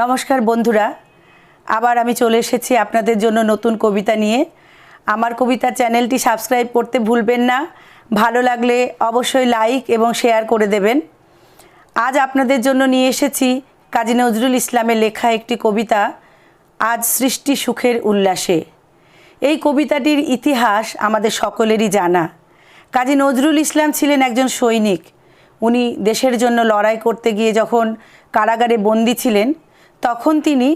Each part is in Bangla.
নমস্কার বন্ধুরা, আবার আমি চলে এসেছি আপনাদের জন্য নতুন কবিতা নিয়ে। আমার কবিতা চ্যানেলটি সাবস্ক্রাইব করতে ভুলবেন না। ভালো লাগলে অবশ্যই লাইক এবং শেয়ার করে দেবেন। আজ আপনাদের জন্য নিয়ে এসেছি কাজী নজরুল ইসলামের লেখা একটি কবিতা, আজ সৃষ্টি সুখের উল্লাসে। এই কবিতাটির ইতিহাস আমাদের সকলেরই জানা। কাজী নজরুল ইসলাম ছিলেন একজন সৈনিক। উনি দেশের জন্য লড়াই করতে গিয়ে যখন কারাগারে বন্দী ছিলেন তখন তিনি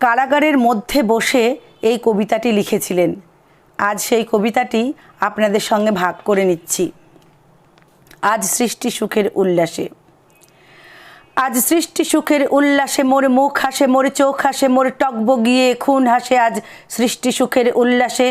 কারাগারের মধ্যে বসে এই কবিতাটি লিখেছিলেন। আজ সেই কবিতাটি আপনাদের সঙ্গে ভাগ করে নিচ্ছি। আজ সৃষ্টি সুখের উল্লাসে। আজ সৃষ্টি সুখের উল্লাসে মোর মুখ হাসে, মোর চোখ হাসে, মোর টকব গিয়ে খুন হাসে আজ সৃষ্টি সুখের উল্লাসে।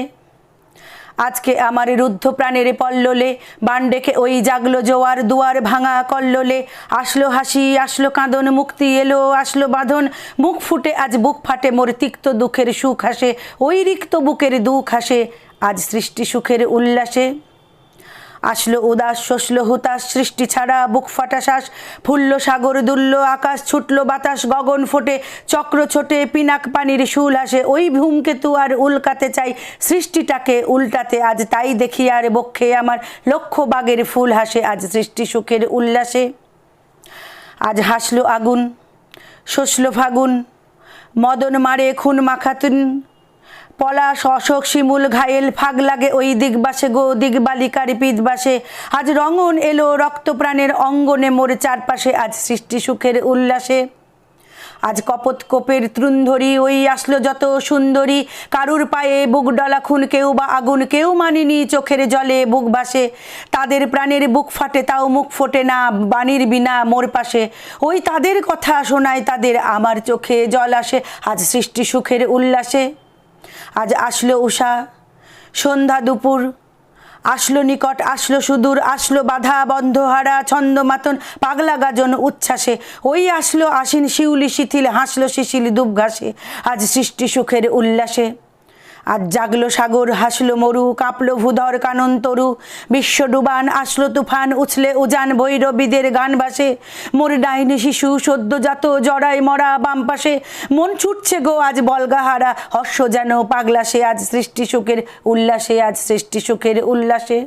আজকে আমার রুদ্ধ প্রাণের পল্ললে বান ডেকে ওই জাগলো জোয়ার দুয়ার ভাঙা কল্ললে। আসলো হাসি, আসলো কাঁদন, মুক্তি এলো, আসলো বাঁধন। মুখ ফুটে আজ বুক ফাটে মোর তিক্ত দুঃখের সুখ হাসে ওই রিক্ত বুকের দুঃখ হাসে আজ সৃষ্টি সুখের উল্লাসে। আসলো উদাস শসলো হুতাশ, সৃষ্টি ছাড়া বুক ফাটা শ্বাস, ফুললো সাগর, দুললো আকাশ, ছুটলো বাতাস, গগন ফোটে, চক্র ছোটে, পিনাক পানির শুল আসে। ওই ভূমকেতু আর উল্কাতে চাই, সৃষ্টিটাকে উল্টাতে আজ তাই দেখি আর বক্ষে আমার লক্ষ বাগের ফুল হাসে, আজ সৃষ্টি সুখের উল্লাসে। আজ হাসলো আগুন শসলো ফাগুন, মদন মারে খুন মাখাতুন পলাশ অশোক শিমুল ঘায়েল ফাগ লাগে ওই দিগবাসে গো দিগবালিকার পিদবাসে আজ রঙন এলো রক্ত প্রাণের অঙ্গনে, মোর চারপাশে আজ সৃষ্টি সুখের উল্লাসে। আজ কপত কোপের তৃণধরি, ওই আসলো যত সুন্দরী। কারুর পায়ে বুক ডলা খুন কেউ বা আগুন, কেউ মানিনি চোখের জলে বুক বাসে। তাদের প্রাণের বুক ফাটে, তাও মুখ ফোটে না, বাণীর বিনা মোর পাশে। ওই তাদের কথা শোনায় তাদের, আমার চোখে জল আসে। আজ সৃষ্টি সুখের উল্লাসে। আজ আসলো উষা, সন্ধ্যা দুপুর। আসলো নিকট, আসলো সুদূর, আসলো বাধা বন্ধ হারা ছন্দ মাতন পাগলা গাজন উচ্ছ্বাসে। ওই আসলো আসিন শিউলি শিথিল, হাসলো শিশিল দুব ঘাসে আজ সৃষ্টি সুখের উল্লাসে। আজ জাগলো সাগর, হাসলো মরু, কাঁপলো ভূধর কানন তরু। বিশ্ব ডুবান, আসলো তুফান, উছলে উজান ভৈরবীদের গান বাসে মোর ডাইনি শিশু সদ্যজাত জড়াই মরা বাম পাশে। মন ছুটছে গো আজ বলগাহারা, হর্ষ যেন পাগলাসে। আজ সৃষ্টি সুখের উল্লাসে, আজ সৃষ্টি সুখের উল্লাসে।